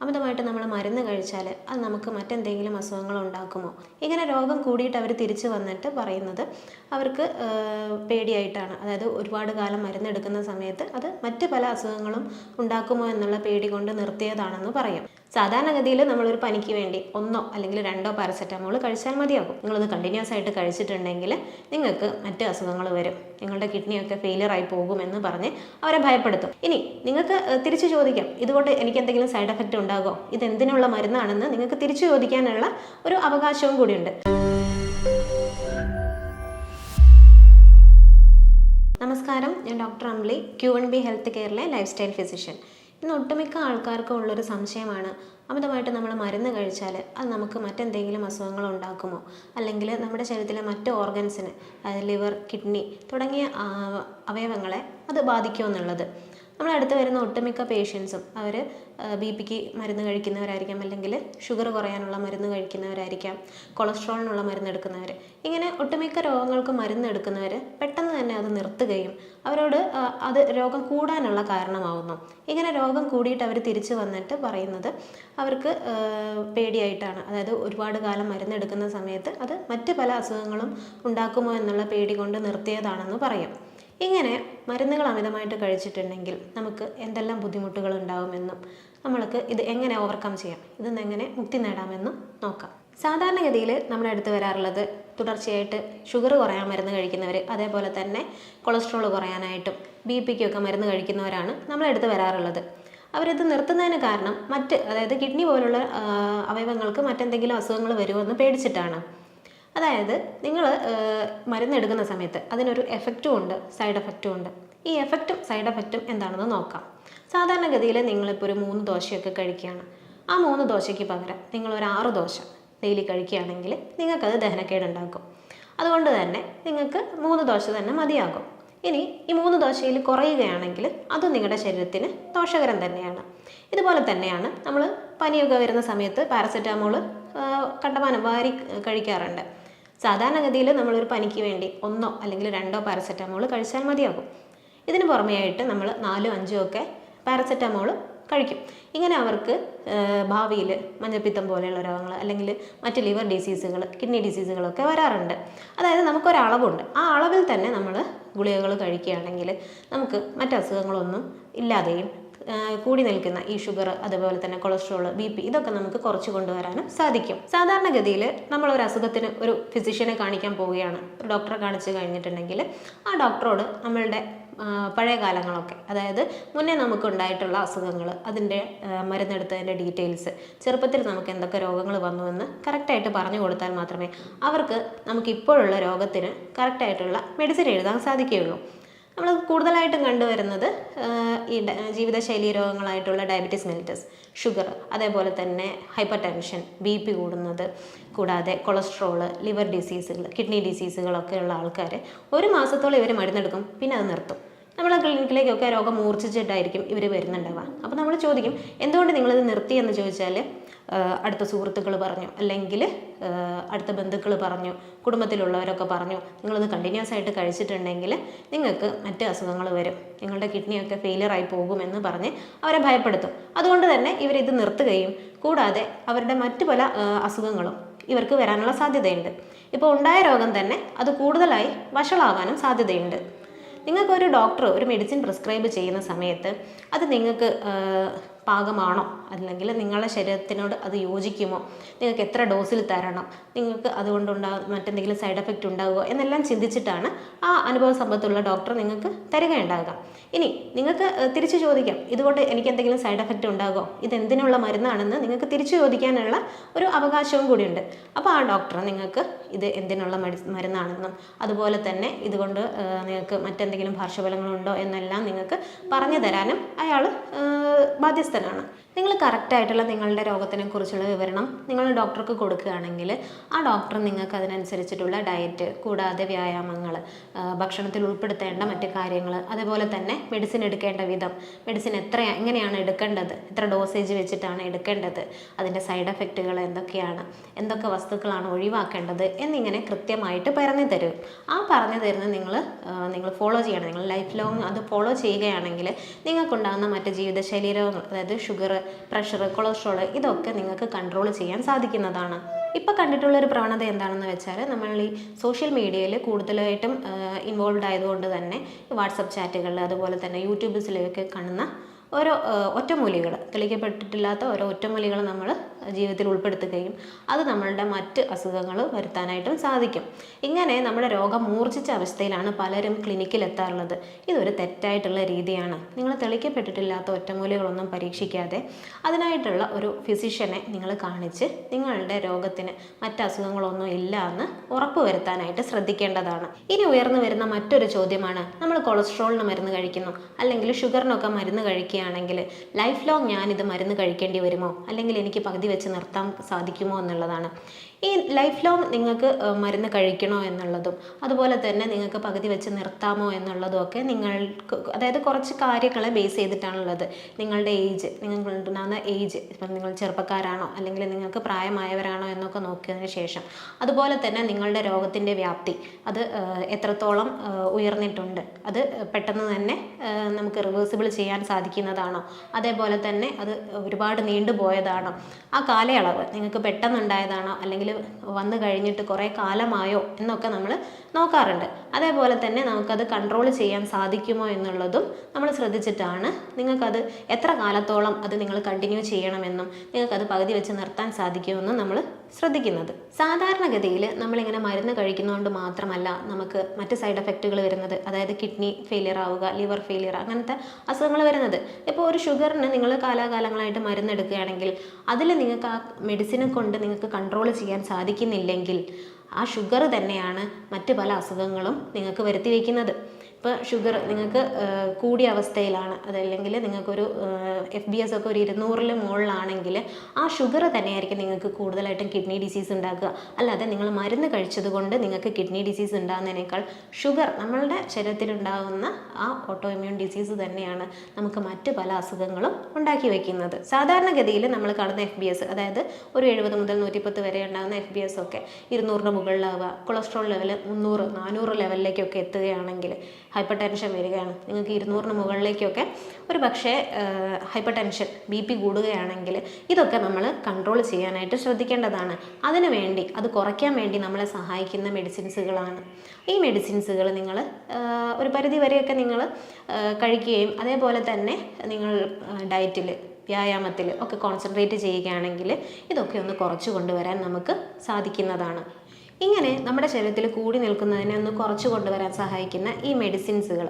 അമിതമായിട്ട് നമ്മൾ മരുന്ന് കഴിച്ചാൽ അത് നമുക്ക് മറ്റെന്തെങ്കിലും അസുഖങ്ങൾ ഉണ്ടാക്കുമോ ഇങ്ങനെ രോഗം കൂടിയിട്ട് അവർ തിരിച്ചു വന്നിട്ട് പറയുന്നത് അവർക്ക് പേടിയായിട്ടാണ്. അതായത് ഒരുപാട് കാലം മരുന്നെടുക്കുന്ന സമയത്ത് അത് മറ്റ് പല അസുഖങ്ങളും ഉണ്ടാക്കുമോ എന്നുള്ള പേടി കൊണ്ട് നിർത്തിയതാണെന്ന് പറയും. സാധാരണഗതിയിൽ നമ്മളൊരു പനിക്ക് വേണ്ടി ഒന്നോ അല്ലെങ്കിൽ രണ്ടോ പാരസെറ്റമോൾ കഴിച്ചാൽ മതിയാകും. നിങ്ങളത് കണ്ടിന്യൂസ് ആയിട്ട് കഴിച്ചിട്ടുണ്ടെങ്കിൽ നിങ്ങൾക്ക് മറ്റ് അസുഖങ്ങൾ വരും. നിങ്ങളുടെ കിഡ്നിയൊക്കെ ഫെയിലിയർ ആയി പോകുമെന്ന് പറഞ്ഞ് അവരെ ഭയപ്പെടുത്തും. ഇനി നിങ്ങൾക്ക് തിരിച്ചു ചോദിക്കാം. ഇതുകൊണ്ട് എനിക്ക് എന്തെങ്കിലും സൈഡ് എഫക്റ്റ് ഉണ്ടാകുമോ? ഇത് എന്തിനുള്ള മരുന്നാണെന്ന് നിങ്ങൾക്ക് തിരിച്ചു ചോദിക്കാനുള്ള ഒരു അവകാശവും കൂടിയുണ്ട്. നമസ്കാരം. ഞാൻ doctor Amli Q N B health കെയറിലെ lifestyle physician ഇന്ന് ഒട്ടുമിക്ക ആൾക്കാർക്കും ഉള്ളൊരു സംശയമാണ്. അമിതമായിട്ട് നമ്മൾ മരുന്ന് കഴിച്ചാൽ അത് നമുക്ക് മറ്റെന്തെങ്കിലും അസുഖങ്ങൾ ഉണ്ടാക്കുമോ? അല്ലെങ്കിൽ നമ്മുടെ ശരീരത്തിലെ മറ്റ് ഓർഗൻസിന് ലിവർ കിഡ്നി തുടങ്ങിയ അവയവങ്ങളെ അത് ബാധിക്കുമോ എന്നുള്ളത്. നമ്മുടെ അടുത്ത് വരുന്ന ഒട്ടുമിക്ക പേഷ്യൻസും അവർ ബി പിക്ക് മരുന്ന് കഴിക്കുന്നവരായിരിക്കാം. അല്ലെങ്കിൽ ഷുഗർ കുറയാനുള്ള മരുന്ന് കഴിക്കുന്നവരായിരിക്കാം. കൊളസ്ട്രോളിനുള്ള മരുന്ന് എടുക്കുന്നവർ ഇങ്ങനെ ഒട്ടുമിക്ക രോഗങ്ങൾക്ക് മരുന്ന് എടുക്കുന്നവർ പെട്ടെന്ന് തന്നെ അത് നിർത്തുകയും അവരോട് അത് രോഗം കൂടാനുള്ള കാരണമാവുന്നു. ഇങ്ങനെ രോഗം കൂടിയിട്ട് അവർ തിരിച്ചു വന്നിട്ട് പറയുന്നത് അവർക്ക് പേടിയായിട്ടാണ്. അതായത് ഒരുപാട് കാലം മരുന്നെടുക്കുന്ന സമയത്ത് അത് മറ്റ് പല അസുഖങ്ങളും ഉണ്ടാക്കുമോ എന്നുള്ള പേടി കൊണ്ട് നിർത്തിയതാണെന്ന് പറയും. ഇങ്ങനെ മരുന്നുകൾ അമിതമായിട്ട് കഴിച്ചിട്ടുണ്ടെങ്കിൽ നമുക്ക് എന്തെല്ലാം ബുദ്ധിമുട്ടുകൾ ഉണ്ടാവുമെന്നും നമ്മൾക്ക് ഇത് എങ്ങനെ ഓവർകം ചെയ്യാം? ഇതിൽ നിന്ന് എങ്ങനെ മുക്തി നേടാമെന്നും നോക്കാം. സാധാരണഗതിയിൽ നമ്മുടെ അടുത്ത് വരാറുള്ളത് തുടർച്ചയായിട്ട് ഷുഗർ കുറയാൻ മരുന്ന് കഴിക്കുന്നവർ അതേപോലെ തന്നെ കൊളസ്ട്രോൾ കുറയാനായിട്ടും ബി പിക്കൊക്കെ മരുന്ന് കഴിക്കുന്നവരാണ് നമ്മുടെ അടുത്ത് വരാറുള്ളത്. അവരിത് നിർത്തുന്നതിന് കാരണം മറ്റ് അതായത് കിഡ്നി പോലുള്ള അവയവങ്ങൾക്ക് മറ്റെന്തെങ്കിലും അസുഖങ്ങൾ വരുമോ എന്ന് പേടിച്ചിട്ടാണ്. അതായത് നിങ്ങൾ മരുന്നെടുക്കുന്ന സമയത്ത് അതിനൊരു എഫക്റ്റും ഉണ്ട് സൈഡ് എഫക്റ്റും ഉണ്ട്. ഈ എഫക്റ്റും സൈഡ് എഫക്റ്റും എന്താണെന്ന് നോക്കാം. സാധാരണഗതിയിൽ നിങ്ങളിപ്പോൾ ഒരു മൂന്ന് ദോശയൊക്കെ കഴിക്കുകയാണ്. ആ മൂന്ന് ദോശയ്ക്ക് പകരം നിങ്ങൾ ഒരു ആറ് ദോശ ഡെയിലി കഴിക്കുകയാണെങ്കിൽ നിങ്ങൾക്കത് ദഹനക്കേടുണ്ടാക്കും. അതുകൊണ്ട് തന്നെ നിങ്ങൾക്ക് മൂന്ന് ദോശ തന്നെ മതിയാകും. ഇനി ഈ മൂന്ന് ദോശയിൽ കുറയുകയാണെങ്കിൽ അത് നിങ്ങളുടെ ശരീരത്തിന് ദോഷകരം തന്നെയാണ്. ഇതുപോലെ തന്നെയാണ് നമ്മൾ പനിയൊക്കെ വരുന്ന സമയത്ത് പാരസെറ്റാമോൾ കണ്ടമാനം വാരി കഴിക്കാറുണ്ട്. സാധാരണഗതിയിൽ നമ്മളൊരു പനിക്ക് വേണ്ടി ഒന്നോ അല്ലെങ്കിൽ രണ്ടോ പാരസെറ്റമോൾ കഴിച്ചാൽ മതിയാകും. ഇതിന് പുറമെയായിട്ട് നമ്മൾ നാലോ അഞ്ചോ ഒക്കെ പാരസെറ്റമോൾ കഴിക്കും. ഇങ്ങനെ അവർക്ക് ഭാവിയിൽ മഞ്ഞപ്പിത്തം പോലെയുള്ള രോഗങ്ങൾ അല്ലെങ്കിൽ മറ്റ് ലിവർ ഡിസീസുകൾ കിഡ്നി ഡിസീസുകളൊക്കെ വരാറുണ്ട്. അതായത് നമുക്കൊരളവുണ്ട് ആ അളവിൽ തന്നെ നമ്മൾ ഗുളികകൾ കഴിക്കുകയാണെങ്കിൽ നമുക്ക് മറ്റ് അസുഖങ്ങളൊന്നും ഇല്ലാതെയും കൂടി നിൽക്കുന്ന ഈ ഷുഗർ അതുപോലെ തന്നെ കൊളസ്ട്രോൾ ബി പി ഇതൊക്കെ നമുക്ക് കുറച്ച് കൊണ്ടുവരാനും സാധിക്കും. സാധാരണഗതിയിൽ നമ്മൾ ഒരു അസുഖത്തിന് ഒരു ഫിസിഷ്യനെ കാണിക്കാൻ പോവുകയാണ്. ഡോക്ടറെ കാണിച്ചു കഴിഞ്ഞിട്ടുണ്ടെങ്കിൽ ആ ഡോക്ടറോട് നമ്മളുടെ പഴയ കാലങ്ങളൊക്കെ അതായത് മുന്നേ നമുക്കുണ്ടായിട്ടുള്ള അസുഖങ്ങൾ അതിന്റെ മരുന്നെടുത്തതിന്റെ ഡീറ്റെയിൽസ് ചെറുപ്പത്തിൽ നമുക്ക് എന്തൊക്കെ രോഗങ്ങൾ വന്നുവെന്ന് കറക്റ്റായിട്ട് പറഞ്ഞു കൊടുത്താൽ മാത്രമേ അവർക്ക് നമുക്ക് ഇപ്പോഴുള്ള രോഗത്തിന് കറക്റ്റായിട്ടുള്ള മെഡിസിൻ എഴുതാൻ സാധിക്കുകയുള്ളൂ. നമ്മൾ കൂടുതലായിട്ടും കണ്ടുവരുന്നത് ഈ ജീവിതശൈലി രോഗങ്ങളായിട്ടുള്ള ഡയബറ്റീസ് മെലിറ്റസ് ഷുഗർ അതേപോലെ തന്നെ ഹൈപ്പർ ടെൻഷൻ ബി പി കൂടുന്നത് കൂടാതെ കൊളസ്ട്രോൾ ലിവർ ഡിസീസുകൾ കിഡ്നി ഡിസീസുകളൊക്കെ ഉള്ള ആൾക്കാർ ഒരു മാസത്തോളം ഇവർ മരുന്നെടുക്കും പിന്നെ അത് നിർത്തും. നമ്മളെ ക്ലിനിക്കിലേക്കൊക്കെ രോഗം മൂർച്ഛിച്ചിട്ടായിരിക്കും ഇവർ വരുന്നുണ്ടാവുക. അപ്പോൾ നമ്മൾ ചോദിക്കും എന്തുകൊണ്ട് നിങ്ങളിത് നിർത്തി എന്ന് ചോദിച്ചാൽ അടുത്ത സുഹൃത്തുക്കൾ പറഞ്ഞു. അല്ലെങ്കിൽ അടുത്ത ബന്ധുക്കൾ പറഞ്ഞു. കുടുംബത്തിലുള്ളവരൊക്കെ പറഞ്ഞു. നിങ്ങളിത് കണ്ടിന്യൂസ് ആയിട്ട് കഴിച്ചിട്ടുണ്ടെങ്കിൽ നിങ്ങൾക്ക് മറ്റ് അസുഖങ്ങൾ വരും. നിങ്ങളുടെ കിഡ്നിയൊക്കെ ഫെയിലിയറായി പോകുമെന്ന് പറഞ്ഞ് അവരെ ഭയപ്പെടുത്തും. അതുകൊണ്ട് തന്നെ ഇവരിത് നിർത്തുകയും കൂടാതെ അവരുടെ മറ്റു പല അസുഖങ്ങളും ഇവർക്ക് വരാനുള്ള സാധ്യതയുണ്ട്. ഇപ്പോൾ ഉണ്ടായ രോഗം തന്നെ അത് കൂടുതലായി വഷളാവാനും സാധ്യതയുണ്ട്. നിങ്ങൾക്ക് ഒരു ഡോക്ടർ ഒരു മെഡിസിൻ പ്രിസ്ക്രൈബ് ചെയ്യുന്ന സമയത്ത് അത് നിങ്ങൾക്ക് പാകമാണോ അല്ലെങ്കിൽ നിങ്ങളുടെ ശരീരത്തിനോട് അത് യോജിക്കുമോ? നിങ്ങൾക്ക് എത്ര ഡോസിൽ തരണം? നിങ്ങൾക്ക് അതുകൊണ്ടുണ്ടാകും മറ്റെന്തെങ്കിലും സൈഡ് എഫക്റ്റ് ഉണ്ടാകുമോ എന്നെല്ലാം ചിന്തിച്ചിട്ടാണ് ആ അനുഭവ സമ്പത്തുള്ള ഡോക്ടർ നിങ്ങൾക്ക് തരികയുണ്ടാകുക ഇനി നിങ്ങൾക്ക് തിരിച്ചു ചോദിക്കാം. ഇതുകൊണ്ട് എനിക്ക് എന്തെങ്കിലും സൈഡ് എഫക്റ്റ് ഉണ്ടാകുമോ? ഇതെന്തിനുള്ള മരുന്നാണെന്ന് നിങ്ങൾക്ക് തിരിച്ചു ചോദിക്കാനുള്ള ഒരു അവകാശവും കൂടിയുണ്ട്. അപ്പോൾ ആ ഡോക്ടർ നിങ്ങൾക്ക് ഇത് എന്തിനുള്ള മരുന്നാണെന്നും അതുപോലെ തന്നെ ഇതുകൊണ്ട് നിങ്ങൾക്ക് മറ്റെന്തെങ്കിലും പാർശ്വഫലങ്ങളുണ്ടോ എന്നെല്ലാം നിങ്ങൾക്ക് പറഞ്ഞു തരാനും അയാൾ ബാധ്യസ്ഥനാണ് നിങ്ങൾ കറക്റ്റായിട്ടുള്ള നിങ്ങളുടെ രോഗത്തിനെ കുറിച്ചുള്ള വിവരണം നിങ്ങൾ ഡോക്ടർക്ക് കൊടുക്കുകയാണെങ്കിൽ ആ ഡോക്ടർ നിങ്ങൾക്ക് അതിനനുസരിച്ചിട്ടുള്ള ഡയറ്റ് കൂടാതെ വ്യായാമങ്ങൾ ഭക്ഷണത്തിൽ ഉൾപ്പെടുത്തേണ്ട മറ്റു കാര്യങ്ങൾ അതേപോലെ തന്നെ മെഡിസിൻ എടുക്കേണ്ട വിധം. മെഡിസിൻ എത്ര എങ്ങനെയാണ് എടുക്കേണ്ടത്? എത്ര ഡോസേജ് വെച്ചിട്ടാണ് എടുക്കേണ്ടത്? അതിന്റെ സൈഡ് എഫക്റ്റുകൾ എന്തൊക്കെയാണ്? എന്തൊക്കെ വസ്തുക്കളാണ് ഒഴിവാക്കേണ്ടത്? എന്നിങ്ങനെ കൃത്യമായിട്ട് പറഞ്ഞു തരും. ആ പറഞ്ഞു തരുന്ന നിങ്ങൾ നിങ്ങൾ ഫോളോ ചെയ്യണം. നിങ്ങൾ ലൈഫ് ലോങ് അത് ഫോളോ ചെയ്യുകയാണെങ്കിൽ നിങ്ങൾക്കുണ്ടാകുന്ന മറ്റ് ജീവിതശൈലി രോഗങ്ങൾ അതായത് ഷുഗർ പ്രഷർ കൊളസ്ട്രോൾ ഇതൊക്കെ നിങ്ങൾക്ക് കൺട്രോൾ ചെയ്യാൻ സാധിക്കുന്നതാണ്. ഇപ്പോൾ കണ്ടിട്ടുള്ള ഒരു പ്രവണത എന്താണെന്ന് വെച്ചാൽ നമ്മൾ ഈ സോഷ്യൽ മീഡിയയിൽ കൂടുതലായിട്ടും ഇൻവോൾവ് ആയതുകൊണ്ട് തന്നെ വാട്സപ്പ് ചാറ്റുകളിൽ അതുപോലെ തന്നെ യൂട്യൂബ്സിലൊക്കെ കാണുന്ന ഓരോ ഒറ്റമൂലികൾ തെളിയിക്കപ്പെട്ടിട്ടില്ലാത്ത ഓരോ ഒറ്റമൂലികൾ നമ്മൾ ജീവിതത്തിൽ ഉൾപ്പെടുത്തുകയും അത് നമ്മളുടെ മറ്റ് അസുഖങ്ങൾ വരുത്താനായിട്ടും സാധിക്കും. ഇങ്ങനെ നമ്മുടെ രോഗം മൂർച്ഛിച്ച അവസ്ഥയിലാണ് പലരും ക്ലിനിക്കിൽ എത്താറുള്ളത് ഇതൊരു തെറ്റായിട്ടുള്ള രീതിയാണ്. നിങ്ങൾ തെളിയിക്കപ്പെട്ടിട്ടില്ലാത്ത ഒറ്റമൂലികളൊന്നും പരീക്ഷിക്കാതെ അതിനായിട്ടുള്ള ഒരു ഫിസിഷ്യനെ നിങ്ങൾ കാണിച്ച് നിങ്ങളുടെ രോഗത്തിന് മറ്റ് അസുഖങ്ങളൊന്നും ഇല്ല എന്ന് ഉറപ്പുവരുത്താനായിട്ട് ശ്രദ്ധിക്കേണ്ടതാണ്. ഇനി ഉയർന്നു വരുന്ന മറ്റൊരു ചോദ്യമാണ് നമ്മൾ കൊളസ്ട്രോളിന് മരുന്ന് കഴിക്കുന്നു അല്ലെങ്കിൽ ഷുഗറിനൊക്കെ മരുന്ന് കഴിക്കുകയാണെങ്കിൽ ലൈഫ് ലോങ് ഞാനിത് മരുന്ന് കഴിക്കേണ്ടി വരുമോ? അല്ലെങ്കിൽ എനിക്ക് പകുതി വെച്ച് നിർത്താൻ സാധിക്കുമോ എന്നുള്ളതാണ്. ഈ ലൈഫ് ലോങ് നിങ്ങൾക്ക് മരുന്ന് കഴിക്കണോ എന്നുള്ളതും അതുപോലെ തന്നെ നിങ്ങൾക്ക് പകുതി വെച്ച് നിർത്താമോ എന്നുള്ളതും ഒക്കെ നിങ്ങൾക്ക് അതായത് കുറച്ച് കാര്യങ്ങളെ ബേസ് ചെയ്തിട്ടാണുള്ളത്. നിങ്ങളുടെ ഏജ് നിങ്ങൾക്കുണ്ടാകുന്ന ഏജ് ഇപ്പം നിങ്ങൾ ചെറുപ്പക്കാരാണോ അല്ലെങ്കിൽ നിങ്ങൾക്ക് പ്രായമായവരാണോ എന്നൊക്കെ നോക്കിയതിന് ശേഷം. അതുപോലെ തന്നെ നിങ്ങളുടെ രോഗത്തിന്റെ വ്യാപ്തി അത് എത്രത്തോളം ഉയർന്നിട്ടുണ്ട് അത് പെട്ടെന്ന് തന്നെ നമുക്ക് റിവേഴ്സിബിൾ ചെയ്യാൻ സാധിക്കുന്നതാണോ. അതേപോലെ തന്നെ അത് ഒരുപാട് നീണ്ടുപോയതാണോ. ആ കാലയളവ് നിങ്ങൾക്ക് പെട്ടെന്നുണ്ടായതാണോ അല്ലെങ്കിൽ വന്നു കഴിഞ്ഞിട്ട് കുറേ കാലമായോ എന്നൊക്കെ നമ്മൾ നോക്കാറുണ്ട്. അതേപോലെ തന്നെ നമുക്കത് കൺട്രോൾ ചെയ്യാൻ സാധിക്കുമോ എന്നുള്ളതും നമ്മൾ ശ്രദ്ധിച്ചിട്ടാണ് നിങ്ങൾക്കത് എത്ര കാലത്തോളം അത് നിങ്ങൾ കണ്ടിന്യൂ ചെയ്യണമെന്നും നിങ്ങൾക്കത് പകുതി വെച്ച് നിർത്താൻ സാധിക്കുമെന്നും നമ്മൾ ശ്രദ്ധിക്കുന്നത്. സാധാരണഗതിയിൽ നമ്മളിങ്ങനെ മരുന്ന് കഴിക്കുന്നതുകൊണ്ട് മാത്രമല്ല നമുക്ക് മറ്റ് സൈഡ് എഫക്റ്റുകൾ വരുന്നത്. അതായത് കിഡ്നി ഫെയിലിയർ ആവുക ലിവർ ഫെയിലിയർ അങ്ങനത്തെ അസുഖങ്ങൾ വരുന്നത്. ഇപ്പോൾ ഒരു ഷുഗറിന് നിങ്ങൾ കാലാകാലങ്ങളായിട്ട് മരുന്ന് എടുക്കുകയാണെങ്കിൽ അതിൽ നിങ്ങൾക്ക് ആ മെഡിസിനെ കൊണ്ട് നിങ്ങൾക്ക് കൺട്രോൾ ചെയ്യാൻ സാധിക്കുന്നില്ലെങ്കിൽ ആ ഷുഗർ തന്നെയാണ് മറ്റ് പല അസുഖങ്ങളും നിങ്ങൾക്ക് വരുത്തി വയ്ക്കുന്നത്. ഇപ്പോൾ ഷുഗർ നിങ്ങൾക്ക് കൂടിയ അവസ്ഥയിലാണ്. അതല്ലെങ്കിൽ നിങ്ങൾക്കൊരു എഫ് ബി എസ് ഒക്കെ ഒരു ഇരുന്നൂറിൽ മുകളിലാണെങ്കിൽ ആ ഷുഗർ തന്നെയായിരിക്കും നിങ്ങൾക്ക് കൂടുതലായിട്ടും കിഡ്നി ഡിസീസ് ഉണ്ടാക്കുക. അല്ലാതെ നിങ്ങൾ മരുന്ന് കഴിച്ചത് കൊണ്ട് നിങ്ങൾക്ക് കിഡ്നി ഡിസീസ് ഉണ്ടാകുന്നതിനേക്കാൾ ഷുഗർ നമ്മളുടെ ശരീരത്തിലുണ്ടാകുന്ന ആ ഓട്ടോ ഇമ്മ്യൂൺ ഡിസീസ് തന്നെയാണ് നമുക്ക് മറ്റ് പല അസുഖങ്ങളും ഉണ്ടാക്കി വയ്ക്കുന്നത്. സാധാരണഗതിയിൽ നമ്മൾ കാണുന്ന എഫ് ബി എസ് അതായത് ഒരു എഴുപത് മുതൽ നൂറ്റിപ്പത്ത് വരെ ഉണ്ടാകുന്ന എഫ് ബി എസ് ഒക്കെ ഇരുന്നൂറിന് മുകളിലാവുക കൊളസ്ട്രോൾ ലെവൽ മുന്നൂറ് നാനൂറ് ലെവലിലേക്കൊക്കെ എത്തുകയാണെങ്കിൽ ഹൈപ്പർ ടെൻഷൻ വരികയാണ്. നിങ്ങൾക്ക് ഇരുന്നൂറിന് മുകളിലേക്കൊക്കെ ഒരു പക്ഷേ ഹൈപ്പർ ടെൻഷൻ ബി പി കൂടുകയാണെങ്കിൽ ഇതൊക്കെ നമ്മൾ കൺട്രോൾ ചെയ്യാനായിട്ട് ശ്രദ്ധിക്കേണ്ടതാണ്. അതിനു വേണ്ടി അത് കുറയ്ക്കാൻ വേണ്ടി നമ്മളെ സഹായിക്കുന്ന മെഡിസിൻസുകളാണ്. ഈ മെഡിസിൻസുകൾ നിങ്ങൾ ഒരു പരിധി വരെയൊക്കെ നിങ്ങൾ കഴിക്കുകയും അതേപോലെ തന്നെ നിങ്ങൾ ഡയറ്റിൽ വ്യായാമത്തിൽ ഒക്കെ കോൺസെൻട്രേറ്റ് ചെയ്യുകയാണെങ്കിൽ ഇതൊക്കെ ഒന്ന് കുറച്ച് കൊണ്ടുവരാൻ നമുക്ക് സാധിക്കുന്നതാണ്. ഇങ്ങനെ നമ്മുടെ ശരീരത്തിൽ കൂടി നിൽക്കുന്നതിനെ ഒന്ന് കുറച്ച് കൊണ്ടുവരാൻ സഹായിക്കുന്ന ഈ മെഡിസിൻസുകൾ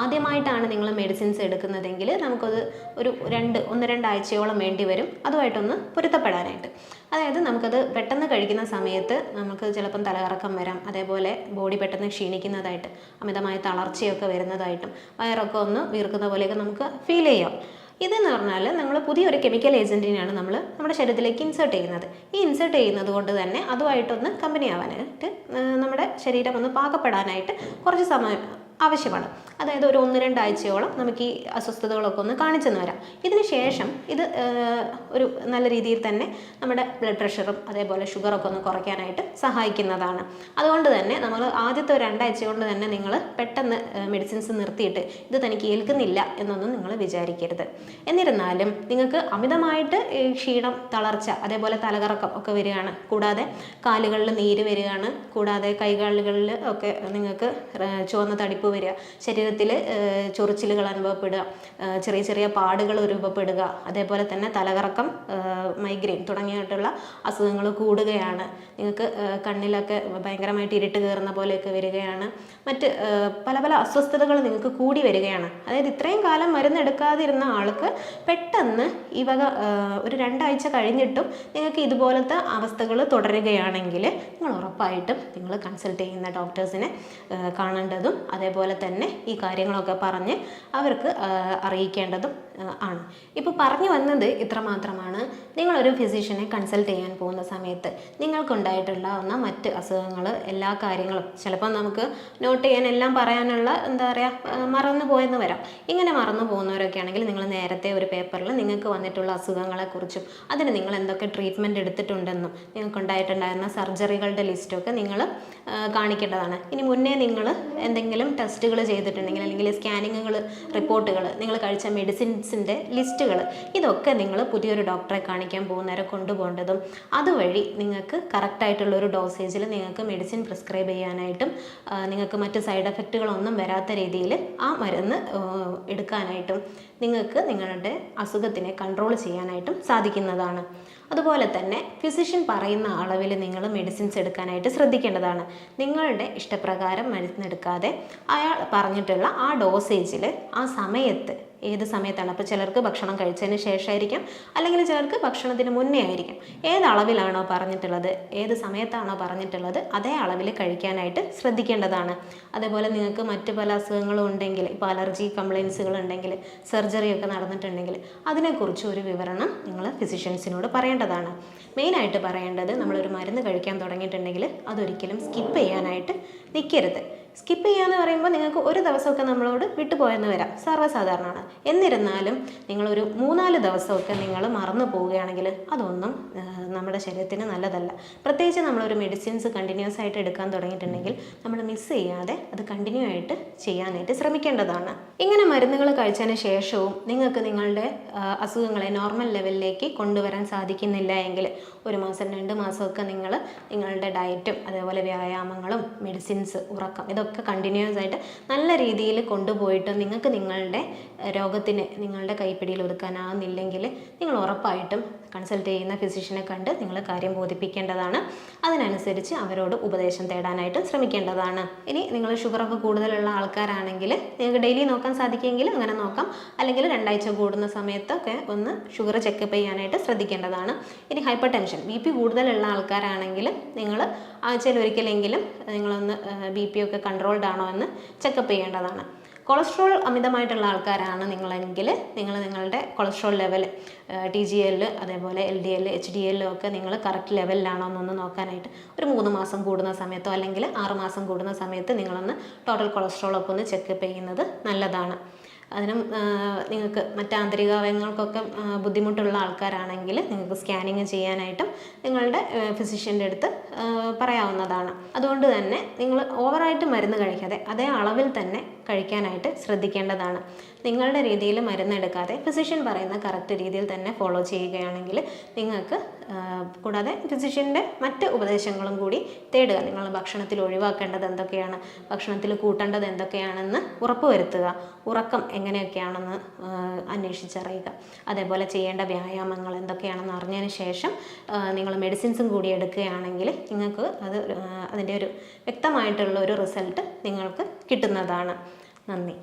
ആദ്യമായിട്ടാണ് നിങ്ങൾ മെഡിസിൻസ് എടുക്കുന്നതെങ്കിൽ നമുക്കത് ഒരു രണ്ട് ഒന്ന് രണ്ടാഴ്ചയോളം വേണ്ടി വരും. അതുമായിട്ടൊന്ന് പൊരുത്തപ്പെടാനായിട്ട്. അതായത് നമുക്കത് പെട്ടെന്ന് കഴിക്കുന്ന സമയത്ത് നമുക്ക് ചിലപ്പം തലകറക്കം വരാം. അതേപോലെ ബോഡി പെട്ടെന്ന് ക്ഷീണിക്കുന്നതായിട്ട് അമിതമായ തളർച്ചയൊക്കെ വരുന്നതായിട്ടും വയറൊക്കെ ഒന്ന് വീർക്കുന്ന പോലെയൊക്കെ നമുക്ക് ഫീൽ ചെയ്യാം. ഇതെന്ന് പറഞ്ഞാൽ നമ്മൾ പുതിയൊരു കെമിക്കൽ ഏജന്റിനെയാണ് നമ്മൾ നമ്മുടെ ശരീരത്തിലേക്ക് ഇൻസേർട്ട് ചെയ്യുന്നത്. ഈ ഇൻസേർട്ട് ചെയ്യുന്നത് കൊണ്ട് തന്നെ അതുമായിട്ടൊന്ന് കമ്പനി ആവാനായിട്ട് നമ്മുടെ ശരീരം ഒന്ന് പാകപ്പെടാനായിട്ട് കുറച്ച് സമയം ആവശ്യമാണ്. അതായത് ഒരു ഒന്ന് രണ്ടാഴ്ചയോളം നമുക്ക് ഈ അസ്വസ്ഥതകളൊക്കെ ഒന്ന് കാണിച്ചെന്ന് വരാം. ഇതിന് ശേഷം ഇത് ഒരു നല്ല രീതിയിൽ തന്നെ നമ്മുടെ ബ്ലഡ് പ്രഷറും അതേപോലെ ഷുഗറൊക്കെ ഒന്ന് കുറയ്ക്കാനായിട്ട് സഹായിക്കുന്നതാണ്. അതുകൊണ്ട് തന്നെ നമ്മൾ ആദ്യത്തെ ഒരു രണ്ടാഴ്ച കൊണ്ട് തന്നെ നിങ്ങൾ പെട്ടെന്ന് മെഡിസിൻസ് നിർത്തിയിട്ട് ഇത് തനിക്ക് ഏൽക്കുന്നില്ല എന്നൊന്നും നിങ്ങൾ വിചാരിക്കരുത്. എന്നിരുന്നാലും നിങ്ങൾക്ക് അമിതമായിട്ട് ക്ഷീണം തളർച്ച അതേപോലെ തലകറക്കം ഒക്കെ വരികയാണ്. കൂടാതെ കാലുകളിൽ നീര് വരികയാണ്. കൂടാതെ കൈകാലുകളിൽ ഒക്കെ നിങ്ങൾക്ക് ചുവന്ന തടിപ്പ് വരിക. ശരീരത്തിൽ ചൊറിച്ചിലുകൾ അനുഭവപ്പെടുക. ചെറിയ ചെറിയ പാടുകൾ രൂപപ്പെടുക അതേപോലെ തന്നെ തലകറക്കം മൈഗ്രെയിൻ തുടങ്ങിയിട്ടുള്ള അസുഖങ്ങൾ കൂടുകയാണ്. നിങ്ങൾക്ക് കണ്ണിലൊക്കെ ഭയങ്കരമായിട്ട് ഇരുട്ട് കയറുന്ന പോലെയൊക്കെ വരികയാണ്. മറ്റ് പല പല അസ്വസ്ഥതകൾ നിങ്ങൾക്ക് കൂടി വരികയാണ്. അതായത് ഇത്രയും കാലം മരുന്നെടുക്കാതിരുന്ന ആൾക്ക് പെട്ടെന്ന് ഈ വക ഒരു രണ്ടാഴ്ച കഴിഞ്ഞിട്ടും നിങ്ങൾക്ക് ഇതുപോലത്തെ അവസ്ഥകൾ തുടരുകയാണെങ്കിൽ നിങ്ങൾ ഉറപ്പായിട്ടും നിങ്ങൾ കൺസൾട്ട് ചെയ്യുന്ന ഡോക്ടേഴ്സിനെ കാണേണ്ടതും അതേപോലെ തന്നെ ഈ കാര്യങ്ങളൊക്കെ പറഞ്ഞ് അവർക്ക് അറിയിക്കേണ്ടതും ആണ്. ഇപ്പോൾ പറഞ്ഞു വന്നത് ഇത്രമാത്രമാണ്. നിങ്ങളൊരു ഫിസിഷ്യനെ കൺസൾട്ട് ചെയ്യാൻ പോകുന്ന സമയത്ത് നിങ്ങൾക്കുണ്ടായിട്ടുണ്ടാവുന്ന മറ്റ് അസുഖങ്ങൾ എല്ലാ കാര്യങ്ങളും. ചിലപ്പോൾ നമുക്ക് നോട്ട് ചെയ്യാൻ എല്ലാം പറയാനുള്ള എന്താ പറയുക മറന്നു പോയെന്ന് വരാം. ഇങ്ങനെ മറന്നു പോകുന്നവരൊക്കെ ആണെങ്കിൽ നിങ്ങൾ നേരത്തെ ഒരു പേപ്പറിൽ നിങ്ങൾക്ക് വന്നിട്ടുള്ള അസുഖങ്ങളെക്കുറിച്ചും അതിന് നിങ്ങൾ എന്തൊക്കെ ട്രീറ്റ്മെന്റ് എടുത്തിട്ടുണ്ടെന്നും നിങ്ങൾക്കുണ്ടായിട്ടുണ്ടായിരുന്ന സർജറികളുടെ ലിസ്റ്റൊക്കെ നിങ്ങൾ കാണിക്കേണ്ടതാണ്. ഇനി മുന്നേ നിങ്ങൾ എന്തെങ്കിലും ടെസ്റ്റുകൾ ചെയ്തിട്ടുണ്ടെങ്കിൽ അല്ലെങ്കിൽ സ്കാനിങ്ങുകൾ റിപ്പോർട്ടുകൾ നിങ്ങൾ കഴിച്ച മെഡിസിൻ മെഡിസിൻസിന്റെ ലിസ്റ്റുകൾ. ഇതൊക്കെ നിങ്ങൾ പുതിയൊരു ഡോക്ടറെ കാണിക്കാൻ പോകുന്നവരെ കൊണ്ടുപോകേണ്ടതും അതുവഴി നിങ്ങൾക്ക് കറക്റ്റായിട്ടുള്ള ഒരു ഡോസേജിൽ നിങ്ങൾക്ക് മെഡിസിൻ പ്രിസ്ക്രൈബ് ചെയ്യാനായിട്ടും നിങ്ങൾക്ക് മറ്റ് സൈഡ് എഫക്റ്റുകളൊന്നും വരാത്ത രീതിയിൽ ആ മരുന്ന് എടുക്കാനായിട്ടും നിങ്ങൾക്ക് നിങ്ങളുടെ അസുഖത്തിനെ കൺട്രോൾ ചെയ്യാനായിട്ടും സാധിക്കുന്നതാണ്. അതുപോലെ തന്നെ ഫിസിഷ്യൻ പറയുന്ന അളവിൽ നിങ്ങൾ മെഡിസിൻസ് എടുക്കാനായിട്ട് ശ്രദ്ധിക്കേണ്ടതാണ്. നിങ്ങളുടെ ഇഷ്ടപ്രകാരം മരുന്നെടുക്കാതെ അയാൾ പറഞ്ഞിട്ടുള്ള ആ ഡോസേജിൽ ആ സമയത്ത് ഏത് സമയത്താണ്? അപ്പോൾ ചിലർക്ക് ഭക്ഷണം കഴിച്ചതിന് ശേഷമായിരിക്കും. അല്ലെങ്കിൽ ചിലർക്ക് ഭക്ഷണത്തിന് മുന്നേ ആയിരിക്കും. ഏത് അളവിലാണോ പറഞ്ഞിട്ടുള്ളത്? ഏത് സമയത്താണോ പറഞ്ഞിട്ടുള്ളത്? അതേ അളവിൽ കഴിക്കാനായിട്ട് ശ്രദ്ധിക്കേണ്ടതാണ്. അതേപോലെ നിങ്ങൾക്ക് മറ്റു പല അസുഖങ്ങളും ഉണ്ടെങ്കിൽ ഇപ്പോൾ അലർജി കംപ്ലയിൻസുകൾ ഉണ്ടെങ്കിൽ സർജറി ഒക്കെ നടന്നിട്ടുണ്ടെങ്കിൽ അതിനെക്കുറിച്ച് ഒരു വിവരണം നിങ്ങൾ ഫിസിഷ്യൻസിനോട് പറയേണ്ടതാണ്. മെയിനായിട്ട് പറയേണ്ടത് നമ്മളൊരു മരുന്ന് കഴിക്കാൻ തുടങ്ങിയിട്ടുണ്ടെങ്കിൽ അതൊരിക്കലും സ്കിപ്പ് ചെയ്യാനായിട്ട് നിൽക്കരുത്. സ്കിപ്പ് ചെയ്യാന്ന് പറയുമ്പോൾ നിങ്ങൾക്ക് ഒരു ദിവസമൊക്കെ നമ്മളോട് വിട്ടുപോയെന്ന് വരാം. സർവസാധാരണമാണ്. എന്നിരുന്നാലും നിങ്ങളൊരു മൂന്നാൽ ദിവസമൊക്കെ നിങ്ങൾ മറന്നു പോവുകയാണെങ്കിൽ അതൊന്നും നമ്മുടെ ശരീരത്തിന് നല്ലതല്ല. പ്രത്യേകിച്ച് നമ്മളൊരു മെഡിസിൻസ് കണ്ടിന്യൂസ് ആയിട്ട് എടുക്കാൻ തുടങ്ങിയിട്ടുണ്ടെങ്കിൽ നമ്മൾ മിസ് ചെയ്യാതെ അത് കണ്ടിന്യൂ ആയിട്ട് ചെയ്യാനായിട്ട് ശ്രമിക്കേണ്ടതാണ്. ഇങ്ങനെ മരുന്നുകൾ കഴിച്ചതിന് ശേഷവും നിങ്ങൾക്ക് നിങ്ങളുടെ അസുഖങ്ങളെ നോർമൽ ലെവലിലേക്ക് കൊണ്ടുവരാൻ സാധിക്കുന്നില്ല എങ്കിൽ ഒരു മാസം രണ്ട് മാസമൊക്കെ നിങ്ങൾ നിങ്ങളുടെ ഡയറ്റും അതേപോലെ വ്യായാമങ്ങളും മെഡിസിൻസ് ഉറക്കം ഇതൊക്കെ കണ്ടിന്യൂസ് ആയിട്ട് നല്ല രീതിയിൽ കൊണ്ടുപോയിട്ട് നിങ്ങൾക്ക് നിങ്ങളുടെ രോഗത്തിനെ നിങ്ങളുടെ കൈപ്പിടിയിൽ ഒതുക്കാനാകുന്നില്ലെങ്കിൽ നിങ്ങൾ ഉറപ്പായിട്ടും കൺസൾട്ട് ചെയ്യുന്ന ഫിസിഷ്യനെ കണ്ട് നിങ്ങൾ കാര്യം ബോധിപ്പിക്കേണ്ടതാണ്. അതിനനുസരിച്ച് അവരോട് ഉപദേശം തേടാനായിട്ട് ശ്രമിക്കേണ്ടതാണ്. ഇനി നിങ്ങൾ ഷുഗറൊക്കെ കൂടുതലുള്ള ആൾക്കാരാണെങ്കിൽ നിങ്ങൾക്ക് ഡെയിലി നോക്കാൻ സാധിക്കുമെങ്കിൽ അങ്ങനെ നോക്കാം. അല്ലെങ്കിൽ രണ്ടാഴ്ച കൂടുന്ന സമയത്തൊക്കെ ഒന്ന് ഷുഗർ ചെക്കപ്പ് ചെയ്യാനായിട്ട് ശ്രദ്ധിക്കേണ്ടതാണ്. ഇനി ഹൈപ്പർ ടെൻഷൻ ബി പി കൂടുതലുള്ള ആൾക്കാരാണെങ്കിൽ നിങ്ങൾ ആഴ്ചയിൽ ഒരിക്കലെങ്കിലും നിങ്ങളൊന്ന് ബി പി ഒക്കെ കൺട്രോൾഡ് ആണോ എന്ന് ചെക്കപ്പ് ചെയ്യേണ്ടതാണ്. കൊളസ്ട്രോൾ അമിതമായിട്ടുള്ള ആൾക്കാരാണ് നിങ്ങളെങ്കിൽ നിങ്ങൾ നിങ്ങളുടെ cholesterol level T G L അതേപോലെ L D L H D എല്ലും ഒക്കെ നിങ്ങൾ കറക്റ്റ് ലെവലിലാണോ എന്നൊന്ന് നോക്കാനായിട്ട് ഒരു മൂന്ന് മാസം കൂടുന്ന സമയത്തോ അല്ലെങ്കിൽ ആറ് മാസം കൂടുന്ന സമയത്ത് നിങ്ങളൊന്ന് ടോട്ടൽ കൊളസ്ട്രോൾ ഒക്കെ ഒന്ന് ചെക്കപ്പ് ചെയ്യുന്നത് നല്ലതാണ്. അതിനും നിങ്ങൾക്ക് മറ്റ് ആന്തരിക അവയവങ്ങൾക്കൊക്കെ ബുദ്ധിമുട്ടുള്ള ആൾക്കാരാണെങ്കിൽ നിങ്ങൾക്ക് സ്കാനിങ് ചെയ്യാനായിട്ടും നിങ്ങളുടെ ഫിസിഷ്യന്റെ അടുത്ത് പറയാവുന്നതാണ്. അതുകൊണ്ട് തന്നെ നിങ്ങൾ ഓവറായിട്ട് മരുന്ന് കഴിക്കാതെ അതേ അളവിൽ തന്നെ കഴിക്കാനായിട്ട് ശ്രദ്ധിക്കേണ്ടതാണ്. നിങ്ങളുടെ രീതിയിൽ മരുന്നെടുക്കാതെ ഫിസിഷ്യൻ പറയുന്ന കറക്റ്റ് രീതിയിൽ തന്നെ ഫോളോ ചെയ്യുകയാണെങ്കിൽ നിങ്ങൾക്ക് കൂടാതെ ഫിസിഷ്യന്റെ മറ്റ് ഉപദേശങ്ങളും കൂടി തേടുക. നിങ്ങൾ ഭക്ഷണത്തിൽ ഒഴിവാക്കേണ്ടത് എന്തൊക്കെയാണ്? ഭക്ഷണത്തിൽ കൂട്ടേണ്ടത് എന്തൊക്കെയാണെന്ന് ഉറപ്പുവരുത്തുക ഉറക്കം എങ്ങനെയൊക്കെയാണെന്ന് അന്വേഷിച്ചറിയുക. അതേപോലെ ചെയ്യേണ്ട വ്യായാമങ്ങൾ എന്തൊക്കെയാണെന്ന് അറിഞ്ഞതിന് ശേഷം നിങ്ങൾ മെഡിസിൻസും കൂടി എടുക്കുകയാണെങ്കിൽ നിങ്ങൾക്ക് അത് അതിന്റെ ഒരു വ്യക്തമായിട്ടുള്ള ഒരു റിസൾട്ട് നിങ്ങൾക്ക് കിട്ടുന്നതാണ്. നന്ദി.